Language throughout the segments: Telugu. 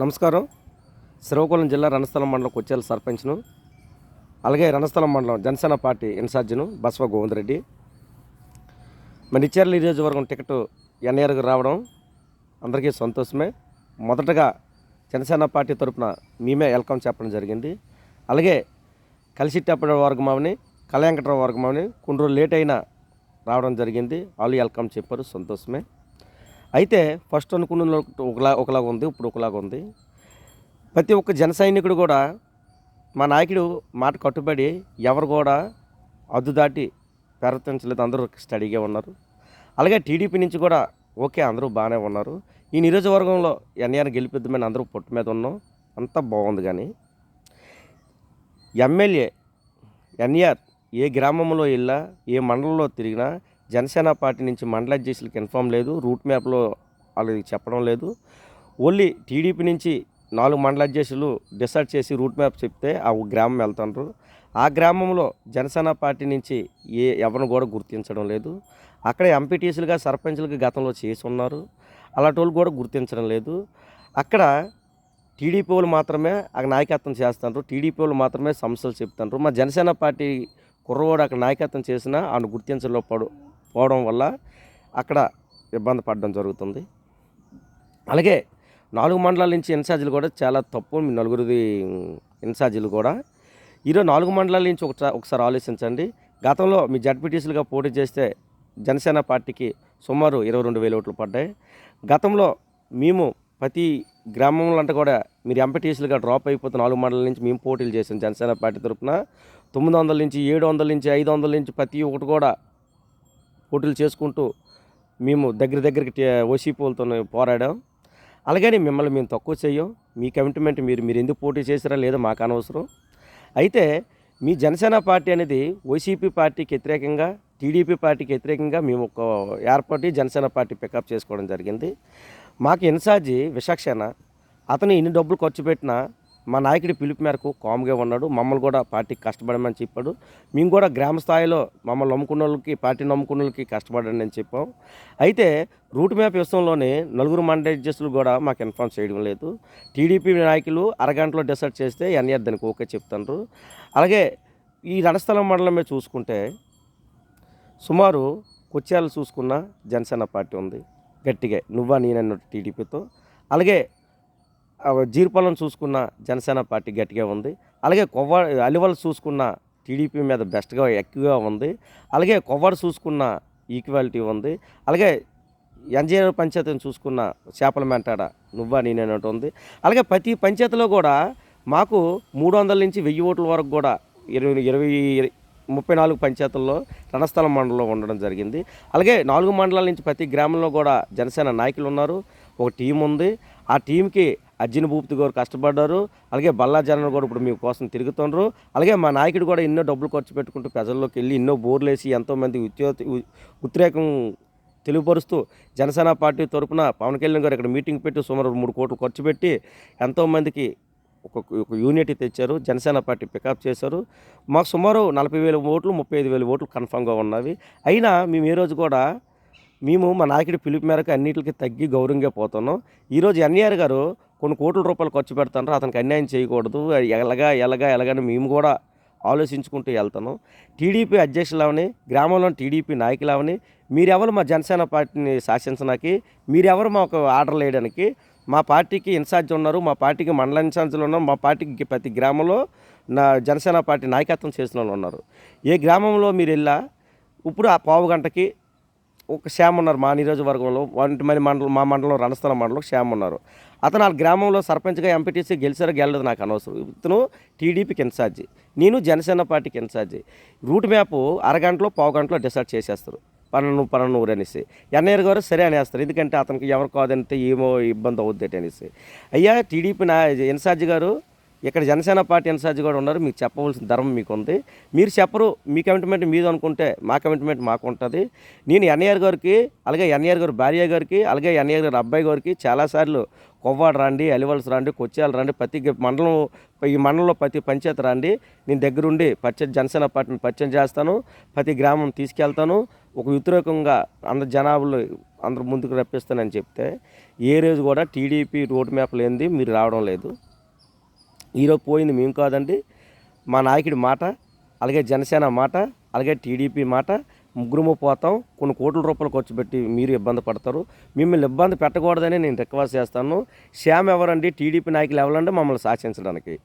నమస్కారం. శ్రీకాకుళం జిల్లా రణస్థలం మండలం కొచ్చేల సర్పంచ్ను అలాగే రణస్థలం మండలం జనసేన పార్టీ ఇన్ఛార్జిను బసవ గోవిందరెడ్డి. మన ఇచ్చేర్ల నియోజకవర్గం టికెట్ ఎన్ఆర్కి రావడం అందరికీ సంతోషమే. మొదటగా జనసేన పార్టీ తరపున మేమే వెల్కమ్ చెప్పడం జరిగింది. అలాగే కలిసిట్టప్పటి వర్గమావని కళ్యాణకట్రావు వర్గమావని కొన్ని రోజులు లేట్ అయినా రావడం జరిగింది. వాళ్ళు వెల్కమ్ చెప్పారు సంతోషమే. అయితే ఫస్ట్ అనుకున్న ఒకలా ఒకలాగా ఉంది ఇప్పుడు ఒకలాగా ఉంది. ప్రతి ఒక్క జన సైనికుడు కూడా మా నాయకుడు మాట కట్టుబడి ఎవరు కూడా అద్దు దాటి ప్రవర్తించలేదు అందరూ స్టడీగా ఉన్నారు. అలాగే టీడీపీ నుంచి కూడా ఓకే అందరూ బాగానే ఉన్నారు. ఈ నియోజకవర్గంలో ఎన్ఆర్ గెలిపిద్దామని అందరూ పొట్టు మీద ఉన్నాం అంతా బాగుంది కానీ. ఎమ్మెల్యే ఎన్ఆర్ ఏ గ్రామంలో వెళ్ళా ఏ మండలంలో తిరిగినా జనసేన పార్టీ నుంచి మండల అధ్యక్షులకు ఇన్ఫామ్ లేదు. రూట్ మ్యాప్లో వాళ్ళకి చెప్పడం లేదు. ఓన్లీ టీడీపీ నుంచి నాలుగు మండల అధ్యక్షులు డిసైడ్ చేసి రూట్ మ్యాప్ చెప్తే ఆ గ్రామం వెళ్తాండ్రు. ఆ గ్రామంలో జనసేన పార్టీ నుంచి ఏ ఎవరిని కూడా గుర్తించడం లేదు. అక్కడ ఎంపీటీసీలుగా సర్పంచ్లుగా గతంలో చేసి ఉన్నారు. అలాంటి వాళ్ళు కూడా గుర్తించడం లేదు. అక్కడ టీడీపీ వాళ్ళు మాత్రమే అక్కడ నాయకత్వం చేస్తారు టీడీపీ వాళ్ళు మాత్రమే సమస్యలు చెప్తారు మా జనసేన పార్టీ కుర్రవాడు అక్కడ నాయకత్వం చేసినా ఆయన పడు పోవడం వల్ల అక్కడ ఇబ్బంది పడడం జరుగుతుంది. అలాగే నాలుగు మండలాల నుంచి ఇన్ఛార్జీలు కూడా చాలా తప్పు. మీ నలుగురిది ఇన్ఛార్జీలు కూడా. ఈరోజు నాలుగు మండలాల నుంచి ఒకసారి ఒకసారి ఆలోచించండి. గతంలో మీ జడ్పీటీసీలుగా పోటీ చేస్తే జనసేన పార్టీకి సుమారు ఇరవై రెండు వేల ఓట్లు పడ్డాయి. గతంలో మేము ప్రతి గ్రామంలో అంటే కూడా మీరు ఎంపీటీసీలుగా డ్రాప్ అయిపోతే నాలుగు మండలాల నుంచి మేము పోటీలు చేసాం జనసేన పార్టీ తరఫున తొమ్మిది వందల నుంచి ఏడు వందల నుంచి ఐదు వందల నుంచి ప్రతి ఒక్కటి కూడా పోటీలు చేసుకుంటూ మేము దగ్గర దగ్గరికి ఓసీపీలతో పోరాడాం. అలాగని మిమ్మల్ని మేము తక్కువ చేయం. మీ కమిట్మెంట్ మీరు మీరు ఎందుకు పోటీ చేసారా లేదో మాకు అనవసరం. అయితే మీ జనసేన పార్టీ అనేది వైసీపీ పార్టీకి వ్యతిరేకంగా టీడీపీ పార్టీకి వ్యతిరేకంగా మేము ఒక ఏర్పాటు జనసేన పార్టీ పికప్ చేసుకోవడం జరిగింది. మాకు ఇన్ఛార్జి విశాఖసేన అతను ఇన్ని డబ్బులు ఖర్చు పెట్టినా మా నాయకుడి పిలుపు మేరకు కామ్గా ఉన్నాడు. మమ్మల్ని కూడా పార్టీకి కష్టపడమని చెప్పాడు. మేము కూడా గ్రామ స్థాయిలో మమ్మల్ని నమ్ముకున్న వాళ్ళకి పార్టీ నమ్ముకున్న వాళ్ళకి కష్టపడండి అని చెప్పాం. అయితే రూట్ మ్యాప్ విషయంలోనే నలుగురు మండల కూడా మాకు ఇన్ఫార్మ్ చేయడం లేదు. టీడీపీ నాయకులు అరగంటలో డిసైడ్ చేస్తే ఎన్ఆర్ దానికి ఓకే చెప్తారు అలాగే ఈ రణస్థలం మండలమే చూసుకుంటే సుమారు కొచ్చాలు చూసుకున్న జనసేన పార్టీ ఉంది. గట్టిగా నువ్వా నేనన్నట్టు టీడీపీతో. అలాగే జీర్పలం చూసుకున్న జనసేన పార్టీ గట్టిగా ఉంది. అలాగే కొవ్వ అలివలు చూసుకున్న టీడీపీ మీద బెస్ట్గా ఎక్కువగా ఉంది. అలాగే కొవ్వాడు చూసుకున్న ఈక్వాలిటీ ఉంది. అలాగే ఎన్జీఆర్ పంచాయతీని చూసుకున్న చేపల మెంటాడ నువ్వా నేనేనట్టు ఉంది. అలాగే ప్రతి పంచాయతీలో కూడా మాకు మూడు వందల నుంచి వెయ్యి ఓట్ల వరకు కూడా ఇరవై ఇరవై ముప్పై నాలుగు పంచాయతీల్లో రణస్థలం మండలంలో ఉండడం జరిగింది. అలాగే నాలుగు మండలాల నుంచి ప్రతి గ్రామంలో కూడా జనసేన నాయకులు ఉన్నారు. ఒక టీం ఉంది. ఆ టీంకి అర్జున్ భూపతి గారు కష్టపడ్డారు. అలాగే బల్లా జనరల్ కూడా ఇప్పుడు మీ కోసం తిరుగుతున్నారు అలాగే మా నాయకుడు కూడా ఎన్నో డబ్బులు ఖర్చు పెట్టుకుంటూ ప్రజల్లోకి వెళ్ళి ఎన్నో బోర్లు వేసి ఎంతోమంది ఉద్యో ఉద్రేకం తెలియపరుస్తూ జనసేన పార్టీ తరపున పవన్ కళ్యాణ్ గారు ఇక్కడ మీటింగ్ పెట్టి సుమారు మూడు కోట్లు ఖర్చు పెట్టి ఎంతోమందికి ఒక ఒక యూనిటీ తెచ్చారు. జనసేన పార్టీ పికప్ చేశారు. మాకు సుమారు నలభై వేల ఓట్లు ముప్పై ఐదు వేల ఓట్లు కన్ఫామ్గా ఉన్నవి. అయినా మేము ఏ రోజు కూడా మేము మా నాయకుడి పిలుపు మేరకు అన్నిటికి తగ్గి గౌరవంగా పోతున్నాం. ఈరోజు ఎన్ఆర్ గారు కొన్ని కోట్ల రూపాయలు ఖర్చు పెడతారు అతనికి అన్యాయం చేయకూడదు ఎలాగా ఎలాగా ఎలాగని మేము కూడా ఆలోచించుకుంటూ వెళ్తాను టీడీపీ అధ్యక్షులవని గ్రామంలో టీడీపీ నాయకులవని మీరెవరు మా జనసేన పార్టీని శాసించడానికి మీరెవరు మాకు ఆర్డర్ వేయడానికి మా పార్టీకి ఇన్ఛార్జ్ ఉన్నారు మా పార్టీకి మండల ఇన్ఛార్జీలు ఉన్నారు మా పార్టీకి ప్రతి గ్రామంలో నా జనసేన పార్టీ నాయకత్వం చేసిన వాళ్ళు ఉన్నారు. ఏ గ్రామంలో మీరు వెళ్ళా ఇప్పుడు ఆ పావు గంటకి ఒక శ్యామ్ ఉన్నారు మా నియోజకవర్గంలో వంటి మండలం మా మండలం రణస్థలం మండలం శ్యామ్ ఉన్నారు. అతను ఆ గ్రామంలో సర్పంచ్గా ఎంపీటీసీ గెలిచారో గెలలేదు నాకు అనవసరం. ఇతను టీడీపీకి ఇన్ఛార్జి. నేను జనసేన పార్టీకి ఇన్ఛార్జి. రూట్ మ్యాప్ అరగంటలో పావు గంటలో డిసైడ్ చేసేస్తారు. పన్నెండు పన్నెండు ఊరు అనేసి. ఎన్ఐఆర్ గారు సరే అనేస్తారు. ఎందుకంటే అతనికి ఎవరు కాదంటే ఏమో ఇబ్బంది అవుద్ది అనేసి. అయ్యా టీడీపీ నా ఇన్ఛార్జి గారు ఇక్కడ జనసేన పార్టీ ఇన్ఛార్జ్ కూడా ఉన్నారు. మీకు చెప్పవలసిన ధర్మం మీకు ఉంది మీరు చెప్పరు మీ కమిట్మెంట్ మీది అనుకుంటే మా కమిట్మెంట్ మాకు ఉంటుంది నేను ఎన్ఆర్ గారికి అలాగే ఎన్ఆర్ గారు భార్య గారికి అలాగే ఎన్ఐఆర్ గారు అబ్బాయి గారికి చాలాసార్లు కొవ్వాడు రండి అలివల్స్ రండి కొచ్చేయాలు రండి ప్రతి మండలం ఈ మండలంలో ప్రతి పంచాయతీ రండి. నేను దగ్గరుండి పరిచయం జనసేన పార్టీని పరిచయం చేస్తాను. ప్రతి గ్రామం తీసుకెళ్తాను. ఒక వ్యతిరేకంగా అందరు జనాభాలు అందరు ముందుకు రప్పిస్తానని చెప్తే ఏ రోజు కూడా టీడీపీ రోడ్ మ్యాప్ లేనిది మీరు రావడం లేదు. ఈరోజు పోయింది మేము కాదండి. మా నాయకుడి మాట అలాగే జనసేన మాట అలాగే టీడీపీ మాట ముగ్గురుము పోతాం. కొన్ని కోట్ల రూపాయలు ఖర్చు పెట్టి మీరు ఇబ్బంది పడతారు. మిమ్మల్ని ఇబ్బంది పెట్టకూడదని నేను రిక్వెస్ట్ చేస్తాను. శ్యామ్ ఎవరండి? టీడీపీ నాయకులు ఎవరండి? మమ్మల్ని శాసించడానికి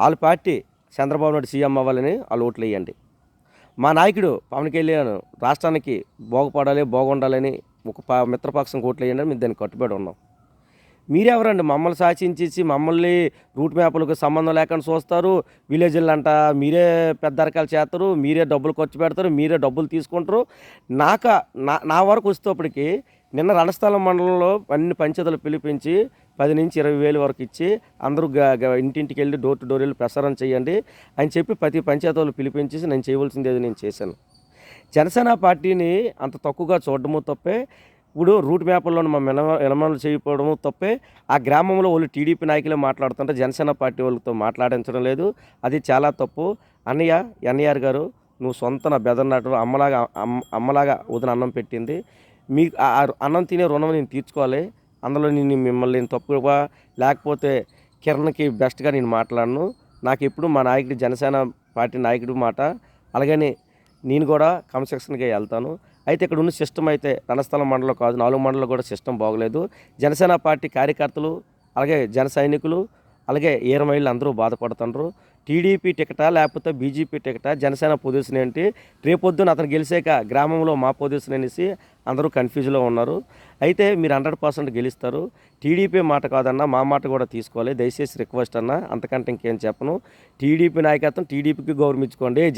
వాళ్ళ పార్టీ చంద్రబాబు నాయుడు సీఎం అవ్వాలని వాళ్ళు ఓట్లు వేయండి. మా నాయకుడు పవన్ కళ్యాణ్ రాష్ట్రానికి బాగుపడాలి బాగుండాలని ఒక మిత్రపక్షం ఓట్లు వేయండి మేము దానికి కట్టుబడి ఉన్నాం. మీరెవరండి? మమ్మల్ని శాసించేసి మమ్మల్ని రూట్ మ్యాప్లకు సంబంధం లేకుండా చూస్తారు. విలేజ్లు అంట మీరే పెద్ద అరకాలు చేస్తారు మీరే డబ్బులు ఖర్చు పెడతారు మీరే డబ్బులు తీసుకుంటారు. నాక నా నా వరకు వచ్చేటప్పటికి నిన్న రణస్థలం మండలంలో అన్ని పంచాయతీలు పిలిపించి పది నుంచి ఇరవై వేలు వరకు ఇచ్చి అందరూ ఇంటింటికి వెళ్ళి డోర్ టు డోర్ వెళ్ళి ప్రసారం చేయండి అని చెప్పి ప్రతి పంచాయతీలు పిలిపించేసి నేను చేయవలసింది నేను చేశాను. జనసేన పార్టీని అంత తక్కువగా చూడడము తప్పే ఇప్పుడు రూట్ మ్యాప్లో మా మెన ఎలమలు చేయకపోవడము తప్పే ఆ గ్రామంలో వాళ్ళు టీడీపీ నాయకులే మాట్లాడుతుంటే జనసేన పార్టీ వాళ్ళతో మాట్లాడించడం లేదు. అది చాలా తప్పు. అన్నయ్య ఎన్ఐఆర్ గారు నువ్వు సొంత నా బెదర్నాటు అమ్మలాగా అమ్మ అమ్మలాగా వదిన అన్నం పెట్టింది. మీ ఆ అన్నం తినే రుణం నేను తీర్చుకోవాలి. అందులో నేను మిమ్మల్ని నేను తప్పుగా లేకపోతే కిరణ్కి బెస్ట్గా నేను మాట్లాడను. నాకు ఎప్పుడు మా నాయకుడి జనసేన పార్టీ నాయకుడి మాట. అలాగని నేను కూడా క్రమశిక్షణగా వెళ్తాను. అయితే ఇక్కడ ఉన్న సిస్టమ్ అయితే రణస్థలం మండలం కాదు నాలుగు మండలం కూడా సిస్టమ్ బాగలేదు. జనసేన పార్టీ కార్యకర్తలు అలాగే జన సైనికులు అలాగే ఈరమైళ్ళు అందరూ బాధపడుతున్నారు టీడీపీ టికెటా లేకపోతే బీజేపీ టికెటా జనసేన పొజిషన్ ఏంటి? రేపొద్దున అతను గెలిచాక గ్రామంలో మా పొజిషన్ అనేసి అందరూ కన్ఫ్యూజ్లో ఉన్నారు. అయితే మీరు హండ్రెడ్ పర్సెంట్ గెలుస్తారు. టీడీపీ మాట కాదన్నా మా మాట కూడా తీసుకోవాలి. దయచేసి రిక్వెస్ట్ అన్న అంతకంటే ఇంకేం చెప్పను. టీడీపీ నాయకత్వం టీడీపీకి గౌరవించుకోండి.